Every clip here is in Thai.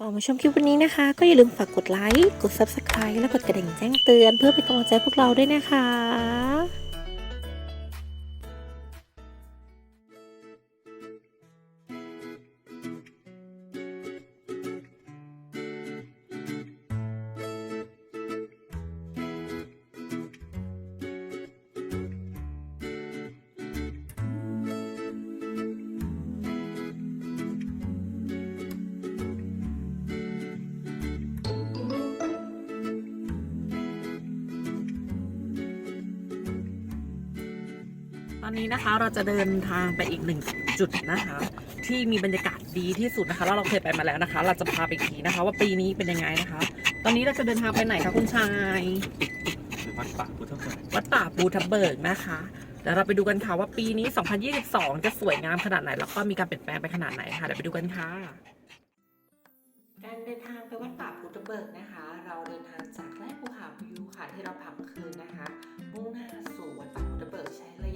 ก่อนมาชมคลิปวันนี้นะคะ ก็อย่าลืมฝากกดไลค์ กด Subscribe และกดกระดิ่งแจ้งเตือน เพื่อเป็นกำลังใจพวกเราด้วยนะคะ อนนี้นะคะเราจะเดินทางไปอีกหนึ่งจุดนะคะ ที่มีบรรยากาศดีที่สุดนะคะแล้วเราเคยไปมาแล้วนะคะ เราจะพาไปอีกทีนะคะ ว่าปีนี้เป็นยังไงนะคะ ตอนนี้เราจะเดินทางไปไหนคะคุณชายวัดป่าพุทธเบิกวัดป่าปูทับเบิกนะคะเดี๋ยวเราไปดูกันค่ะว่าปีนี้ 2022 จะสวยงามขนาดไหน แล้วก็มีการเปลี่ยนแปลงไปขนาดไหนค่ะเดี๋ยวไปดูกันค่ะการเดินทางไปวัดป่าปูทับเบิกนะคะ เราเดินทางจากแรกภูผาวิวค่ะที่เราพักคืนนะคะ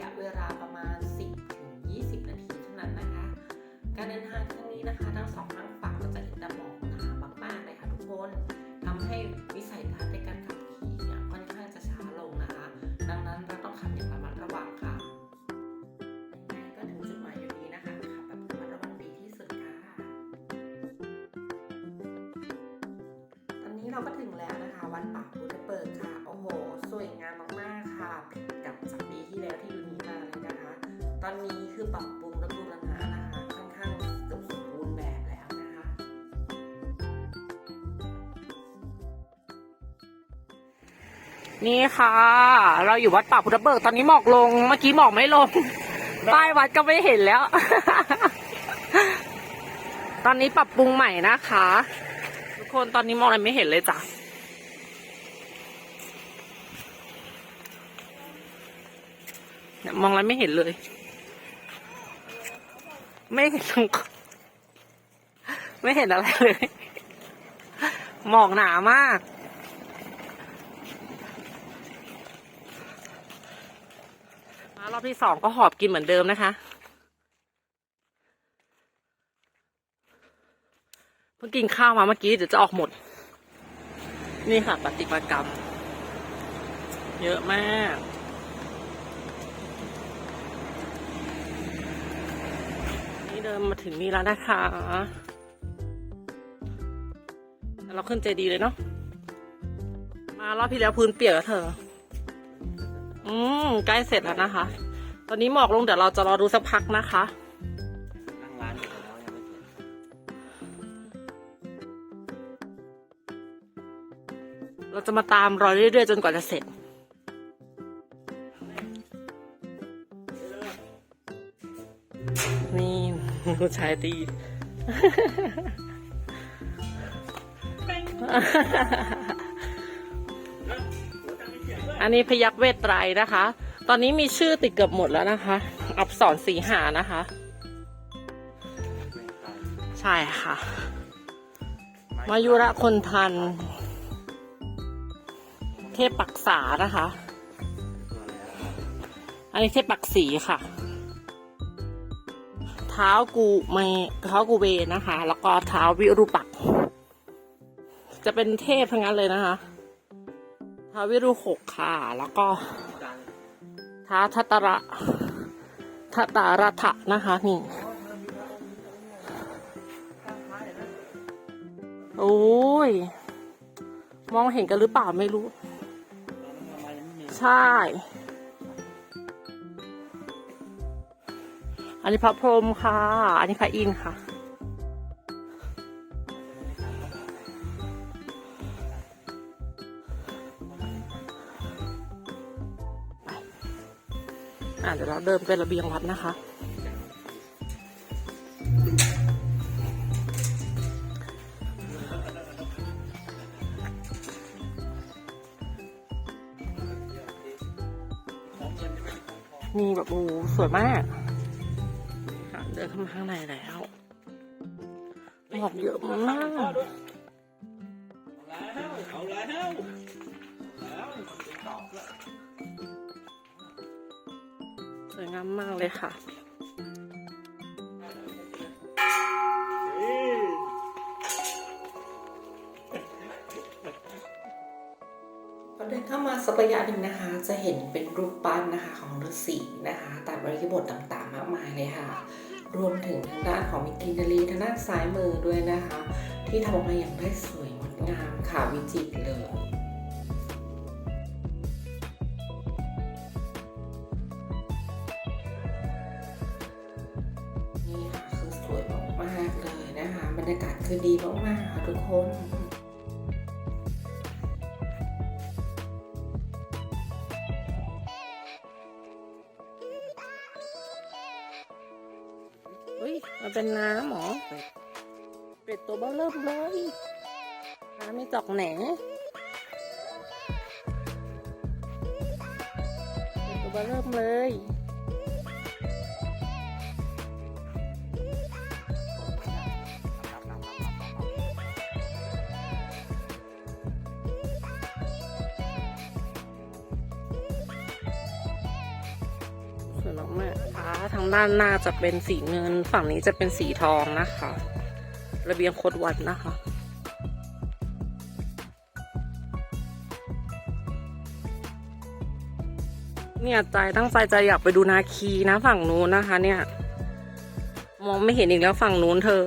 ยะเวลาประมาณ 10ถึง20 นาทีเท่านั้นนะคะ การเดินทางครั้งนี้นะคะ ทั้งสองข้างฝั่งก็จะเห็นแต่หมอกหนามากๆเลยค่ะทุกคนทำให้วิสัยทัศน์ในการขับขี่เนี่ยค่อนข้างจะช้าลงนะคะ ดังนั้นเราต้องขับอย่างระมัดระวังค่ะยังไงก็ถึงจุดหมายอยู่ดีนะคะขับแบบระมัดระวังดีที่สุดค่ะ ตอนนี้เราก็ถึงแล้วนะคะวัดป่าพุทธเบิกค่ะ ตอนนี้คือปรับปรุงและบูรณะนะคะค่อนข้างกือบสมบูรณ์แบบแล้วนะคะ นี่ค่ะ เราอยู่วัดป่าพุทธเบิกตอนนี้หมอกลง เมื่อกี้หมอกไม่ลงป้ายวัดก็ไม่เห็นแล้ว ตอนนี้ปรับปรุงใหม่นะคะ ทุกคนตอนนี้มองอะไรไม่เห็นเลยจ้ะมองอะไรไม่เห็นเลย ไม่เห็นไม่เห็นอะไรเลย หมอกหนามากมารอบที่สองก็หอบกินเหมือนเดิมนะคะ เพิ่งกินข้าวมาเมื่อกี้เดี๋ยวจะออกหมด นี่ค่ะปฏิมากรรม เยอะมาก มาถึงนี่แล้วนะคะ เราขึ้นใจดีเลยเนาะ มารอบที่แล้วพื้นเปียกแล้วเธอ อืมใกล้เสร็จแล้วนะคะ ตอนนี้หมอกลงเดี๋ยวเราจะรอดูสักพักนะคะเสร็จเราจะมาตามรอยเรื่อยๆจนกว่าจะเสร็จ ผู้ชายตี อันนี้พยักเวทไตรนะคะ ตอนนี้มีชื่อติดเกือบหมดแล้วนะคะ อับสรสีหานะคะ ใช่ค่ะ มายุระคนทัน เทพปักษานะคะ อันนี้เทพปักสีค่ะ เท้ากูเมเท้ากูเวนะคะ แล้วก็เท้าวิรุปัก จะเป็นเทพทั้งนั้นเลยนะคะท้าวิรุหกค่ะ แล้วก็ท้าทัตระทัตารัฐะนะคะนี่โอ้ย มองเห็นกันหรือเปล่าไม่รู้ ใช่ อันนี้พระพรหมค่ะ อันนี้พระอินทร์ค่ะอะเดี๋ยวเราเดินไประเบียงวัดนะคะ นี่แบบโอ้โหสวยมากินเข้ามาข้างในแล้วหมอกเยอะมากเอาแล้วสวยงามมากเลยค่ะพอเดินเข้ามาสักระยะหนึ่งนะคะ จะเห็นเป็นรูปปั้นนะคะของฤาษีนะคะตามบริบทต่างๆ มากมายเลยค่ะ รวมถึงทางด้านของมิกินารีทางด้านซ้ายมือด้วยนะคะ ที่ทำออกมาอย่างได้สวยงดงามค่ะวิจิตรเลยนี่ค่ะคือสวยมากๆเลยนะคะบรรยากาศคือดีมากๆค่ะทุกคน มันเป็นน้ำหมอเป็ดตัวเบ้าเริ่มเลยน้ำไม่จอกแหนเป็ดตัวเบ้าเริ่มเลย ทางด้านหน้าจะเป็นสีเงิน ฝั่งนี้จะเป็นสีทองนะคะ ระเบียงโคดวันนะคะ เนี่ยใจตั้งใจจะอยากไปดูนาคีนะฝั่งนู้นนะคะ เนี่ย มองไม่เห็นอีกแล้วฝั่งนู้นเธอ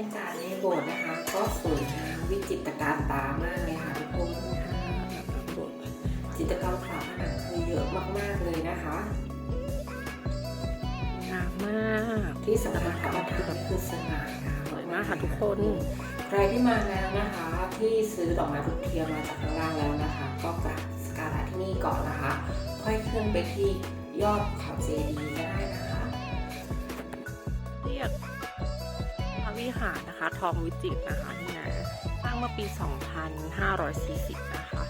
ยากาศในโบสถ์นะคะ ก็สวยงามวิจิตรการตามากเลยค่ะทุกคนค่ะโบสถ์จิตรกรรมฝาผนังคือเยอะมากๆเลยนะคะงามมากที่สำคัญกับประธานคือสง่างามสวยมากค่ะทุกคน ใครที่มาแล้วนะคะ ที่ซื้อดอกไม้ทุกเทียมมาจากข้างล่างแล้วนะคะ ก็กราบสกการะที่นี่ก่อนนะคะ ค่อยขึ้นไปที่ยอดเขาเจดีย์ก็ได้นะคะ เรียกพระ วิหารนะคะ ทองวิจิตรนะคะนี่นะสร้างเมื่อปี 2540 นะคะ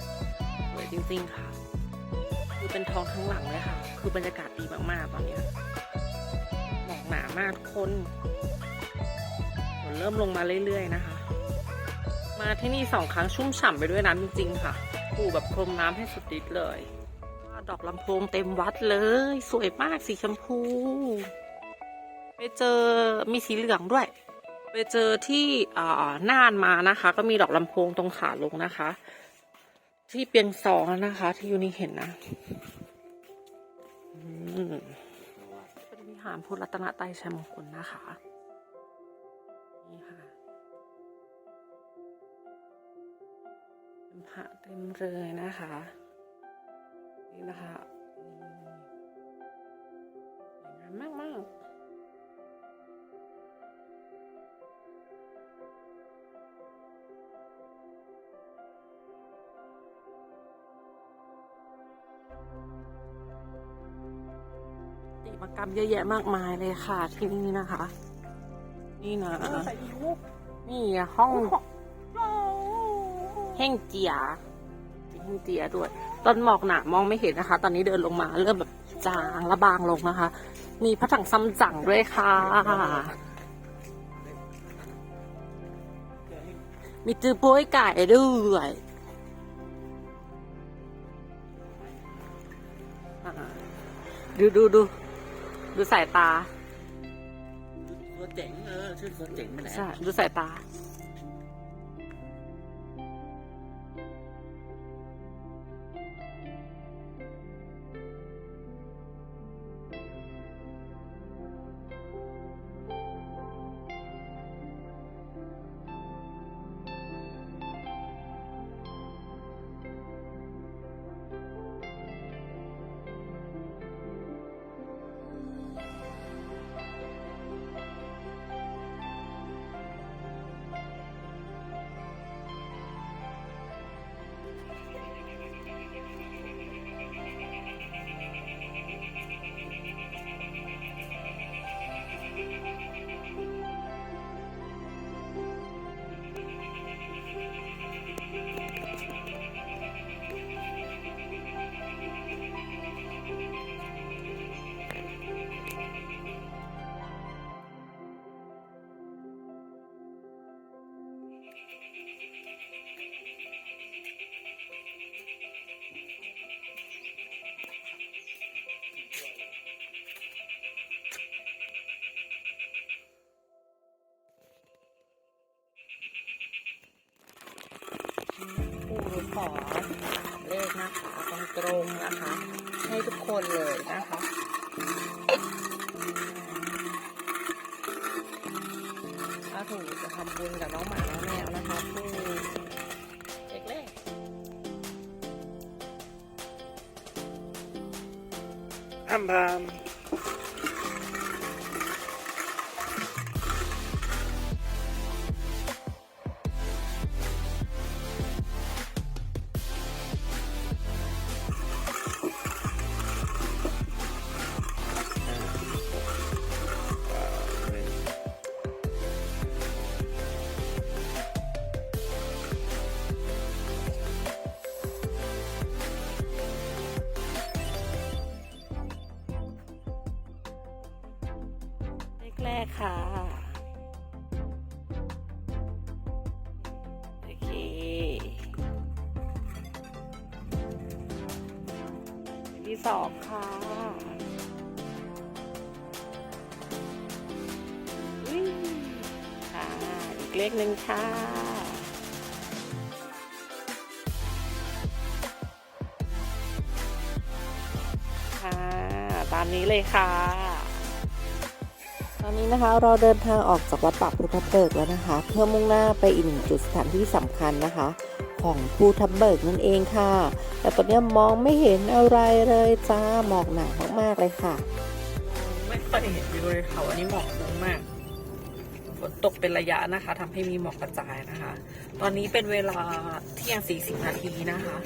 สวยจริงๆค่ะ คือเป็นทองทั้งหลังเลยค่ะ คือบรรยากาศดีมากๆตอนนี้หมอกหนามากทุกคนฝนเริ่มลงมาเรื่อยๆนะคะ มาที่นี่สองครั้งชุ่มฉ่ำไปด้วยน้ำจริงๆค่ะปูแบบพรมน้ำให้สุดฤทธิ์เลยดอกลำโพงเต็มวัดเลย สวยมากสีชมพู ไปเจอมีสีเหลืองด้วย ไปเจอที่น่านมานะคะ ก็มีดอกลำโพงตรงขาลงนะคะ ที่เปียงซองนะคะ ที่ยูนี่เห็นนะอืมเป็นวิหารพุทธรัตนไตรชัยมงคลนะคะนี่ค่ะเป็นพระเต็มเลยนะคะ นี่นะคะ เยอะแยะมากมายเลยค่ะที่นี่นะคะ นี่นะ นี่อะห้องเฮงเจียมีเฮงเจียด้วย ต้นหมอกหนามองไม่เห็นนะคะ ตอนนี้เดินลงมาเริ่มแบบจางและบางลงนะคะ มีพระถังซัมจั๋งด้วยค่ะ มีจือป้ยไก่ด้วยดูดูดู ดูสายตา ตัวเจ๋งเออชื่อตัวเจ๋งไปไหนใช่ดูสายตา ตรงนะคะ ให้ทุกคนเลยนะคะถ้าถูกจะทำบุญกับน้องหมาน้องแมวนะคะผู้เอกเลขห้ามพาม ที่สองค่ะค่ะ อีกเลขหนึ่งค่ะ ค่ะ ตามนี้เลยค่ะ ตอนนี้นะคะเราเดินทางออกจากวัดป่าพุทธเบิกแล้วนะคะ เพื่อมุ่งหน้าไปอีกหนึ่งจุดสถานที่สำคัญนะคะ ของภูทับเบิกนั่นเองค่ะ แต่ตอนนี้มองไม่เห็นอะไรเลยจ้าหมอกหนามากๆเลยค่ะ ไม่เคยเห็นวิวเลยค่ะวันนี้หมอกฟุ้งมากฝนตกเป็นระยะนะคะทำให้มีหมอกกระจายนะคะ ตอนนี้เป็นเวลาเที่ยง 40 นาทีนะคะ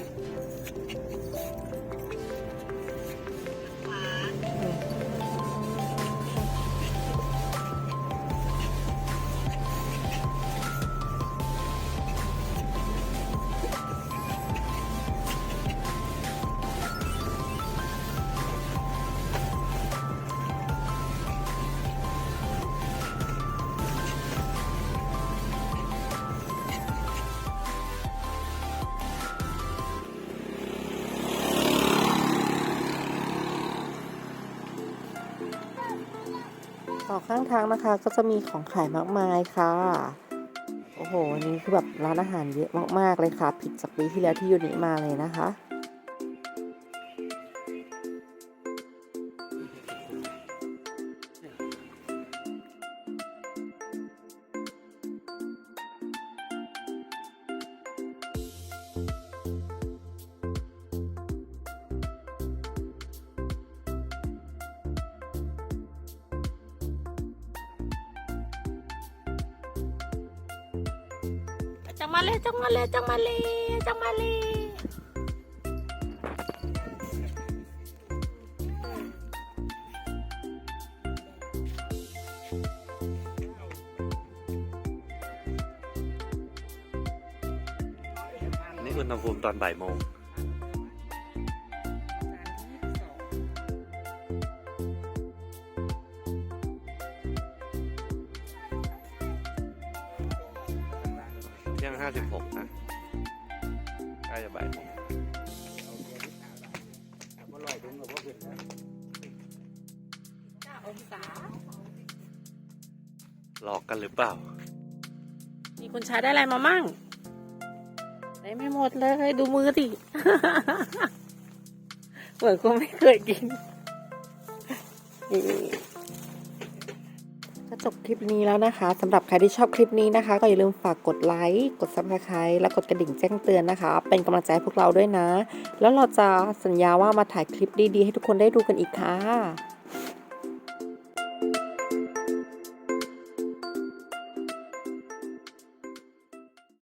ต่อข้างทางนะคะก็จะมีของขายมากมายค่ะ โอ้โห วันนี้คือแบบร้านอาหารเยอะมากๆเลยค่ะ ผิดจากปีที่แล้วที่ยูนิมาเลยนะคะ มาเลยจังมาเลยจังมาเลยจังมาเลยนี่อุณหภูมิตอนบ่ายโมง ที่ยงห้าสิบหกนะใกล้จะบ่ายโมงองศาหลอกกันหรือเปล่า มีคุณชายได้อะไรมามั่งได้ไม่หมดเลยดูมือดิเหมือนกูไม่เคยกินนี่ ก็จบคลิปนี้แล้วนะคะสำหรับใครที่ชอบคลิปนี้นะคะ ก็อย่าลืมฝากกดไลค์กดซับสไคร b e และกดกระดิ่งแจ้งเตือนนะคะ เป็นกำลังใจให้พวกเราด้วยนะ แล้วเราจะสัญญาว่ามาถ่ายคลิปดีๆ ให้ทุกคนได้ดูกันอีกค่ะ